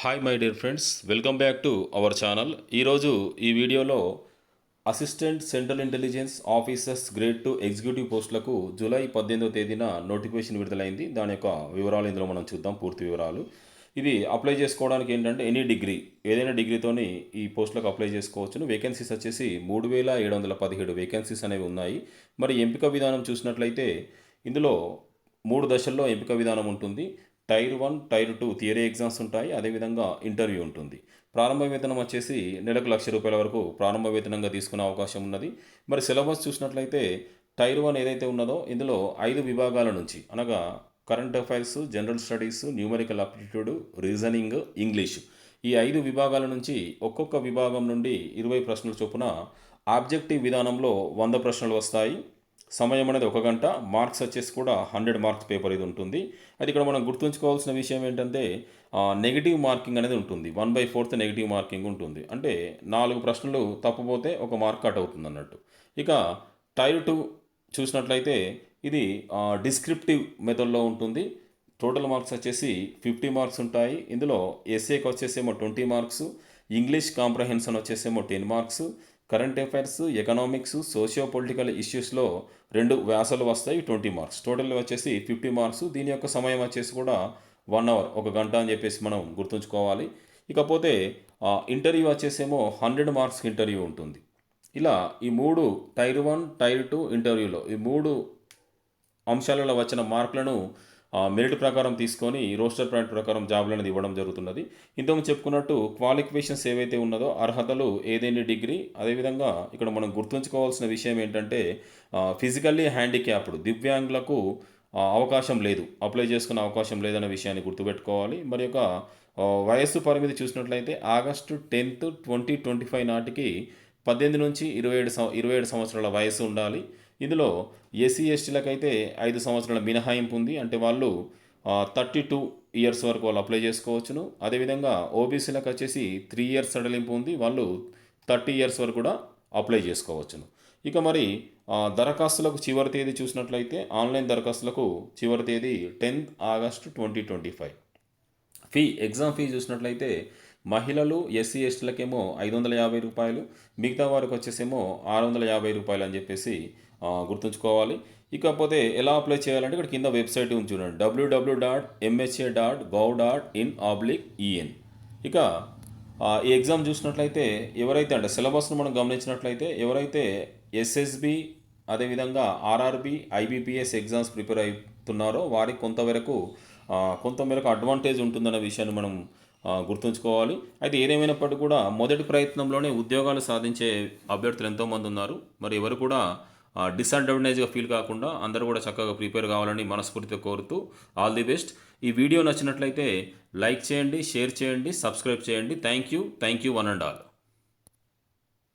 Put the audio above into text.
Hi my dear friends welcome back to our channel ఈరోజు ఈ వీడియోలో assistant central intelligence officers grade two executive పోస్టులకు July పద్దెనిమిదో తేదీన నోటిఫికేషన్ విడుదలైంది. దాని యొక్క వివరాలు ఇందులో మనం చూద్దాం. పూర్తి వివరాలు. ఇది అప్లై చేసుకోవడానికి ఏంటంటే ఎనీ డిగ్రీ ఏదైనా డిగ్రీతోని ఈ పోస్టులకు అప్లై చేసుకోవచ్చును. వేకెన్సీస్ వచ్చేసి మూడు వేల ఏడు వందల పదిహేడు వేకెన్సీస్ అనేవి ఉన్నాయి. మరి ఎంపిక విధానం చూసినట్లయితే ఇందులో మూడు దశల్లో ఎంపిక విధానం ఉంటుంది. Tier one tier two theory exams ఉంటాయి. అదేవిధంగా ఇంటర్వ్యూ ఉంటుంది. ప్రారంభ వేతనం వచ్చేసి నెలకు లక్ష రూపాయల వరకు ప్రారంభ వేతనంగా తీసుకునే అవకాశం ఉన్నది. మరి సిలబస్ చూసినట్లయితే టైర్ వన్ ఏదైతే ఉన్నదో ఇందులో ఐదు విభాగాల నుంచి అనగా current affairs general studies numerical aptitude reasoning English ఈ ఐదు విభాగాల నుంచి ఒక్కొక్క విభాగం నుండి ఇరవై ప్రశ్నల చొప్పున ఆబ్జెక్టివ్ విధానంలో వంద ప్రశ్నలు వస్తాయి. సమయం అనేది ఒక గంట మార్క్స్ వచ్చేసి కూడా హండ్రెడ్ మార్క్స్ పేపర్ ఇది ఉంటుంది. అది ఇక్కడ మనం గుర్తుంచుకోవాల్సిన విషయం ఏంటంటే నెగిటివ్ మార్కింగ్ అనేది ఉంటుంది. One by fourth negative marking ఉంటుంది. అంటే నాలుగు ప్రశ్నలు తప్పపోతే ఒక మార్క్ కట్ అవుతుంది అన్నట్టు. ఇక టైర్ టూ చూసినట్లయితే ఇది డిస్క్రిప్టివ్ మెథడ్లో ఉంటుంది. టోటల్ మార్క్స్ వచ్చేసి ఫిఫ్టీ మార్క్స్ ఉంటాయి. ఇందులో ఎస్ఏకి వచ్చేసేమో ట్వంటీ మార్క్స్ ఇంగ్లీష్ కాంప్రహెన్షన్ వచ్చేసేమో ten marks current affairs economics socio political ఇష్యూస్లో రెండు వ్యాసాలు వస్తాయి ట్వంటీ మార్క్స్ టోటల్ వచ్చేసి ఫిఫ్టీ మార్క్స్ దీని యొక్క సమయం వచ్చేసి కూడా వన్ అవర్ ఒక గంట అని చెప్పేసి మనం గుర్తుంచుకోవాలి. ఇకపోతే ఇంటర్వ్యూ వచ్చేసేమో హండ్రెడ్ మార్క్స్ ఇంటర్వ్యూ ఉంటుంది. ఇలా ఈ మూడు టైర్ వన్ టైర్ టూ ఇంటర్వ్యూలో ఈ మూడు అంశాలలో వచ్చిన మార్కులను మెరిట్ ప్రకారం తీసుకొని రోస్టర్ పాయింట్ ప్రకారం జాబ్లు అనేది ఇవ్వడం జరుగుతున్నది. ఇంతకుముందు చెప్పుకున్నట్టు క్వాలిఫికేషన్స్ ఏవైతే ఉన్నదో అర్హతలు ఏదైనా డిగ్రీ అదేవిధంగా ఇక్కడ మనం గుర్తుంచుకోవాల్సిన విషయం ఏంటంటే ఫిజికల్లీ హ్యాండిక్యాప్డ్ దివ్యాంగులకు అవకాశం లేదు. అప్లై చేసుకునే అవకాశం లేదనే విషయాన్ని గుర్తుపెట్టుకోవాలి. మరి యొక్క వయస్సు పరిమితి చూసినట్లయితే August tenth twenty twenty five నాటికి పద్దెనిమిది నుంచి ఇరవై ఏడు సం ఇరవై ఏడు సంవత్సరాల వయసు ఉండాలి. ఇందులో ఎస్సీ ఎస్టీలకైతే ఐదు సంవత్సరాల మినహాయింపు ఉంది అంటే వాళ్ళు థర్టీ టూ ఇయర్స్ వరకు వాళ్ళు అప్లై చేసుకోవచ్చును. అదేవిధంగా ఓబీసీలకు వచ్చేసి త్రీ ఇయర్స్ సడలింపు ఉంది వాళ్ళు థర్టీ ఇయర్స్ వరకు కూడా అప్లై చేసుకోవచ్చును. ఇక మరి దరఖాస్తులకు చివరి తేదీ చూసినట్లయితే ఆన్లైన్ దరఖాస్తులకు చివరి తేదీ tenth August twenty twenty five. Fee exam fee చూసినట్లయితే మహిళలు ఎస్సీ ఎస్టీలకేమో ఐదు వందల యాభై రూపాయలు మిగతా వారికి వచ్చేసేమో ఆరు వందల యాభై రూపాయలు అని చెప్పేసి గుర్తుంచుకోవాలి. ఇకపోతే ఎలా అప్లై చేయాలంటే ఇక్కడ కింద వెబ్సైట్ ఉంది చూడండి WWW dot MHA dot gov dot in oblique EN ఇక ఈ ఎగ్జామ్ చూసినట్లయితే ఎవరైతే అంటే సిలబస్ను మనం గమనించినట్లయితే ఎవరైతే ఎస్ఎస్బి అదేవిధంగా ఆర్ఆర్బి ఐబీపీఎస్ ఎగ్జామ్స్ ప్రిపేర్ అవుతున్నారో వారికి కొంతవరకు కొంతమేరకు అడ్వాంటేజ్ ఉంటుందన్న విషయాన్ని మనం గుర్తుంచుకోవాలి. అయితే ఏదేమైనప్పటికీ కూడా మొదటి ప్రయత్నంలోనే ఉద్యోగాలు సాధించే అభ్యర్థులు ఎంతోమంది ఉన్నారు. మరి ఎవరు కూడా డిసడ్వాంటేజ్గా ఫీల్ కాకుండా అందరూ కూడా చక్కగా ప్రిపేర్ కావాలని మనస్ఫూర్తిగా కోరుతూ ఆల్ ది బెస్ట్ ఈ వీడియో నచ్చినట్లయితే లైక్ చేయండి షేర్ చేయండి సబ్స్క్రైబ్ చేయండి. Thank you thank you one and all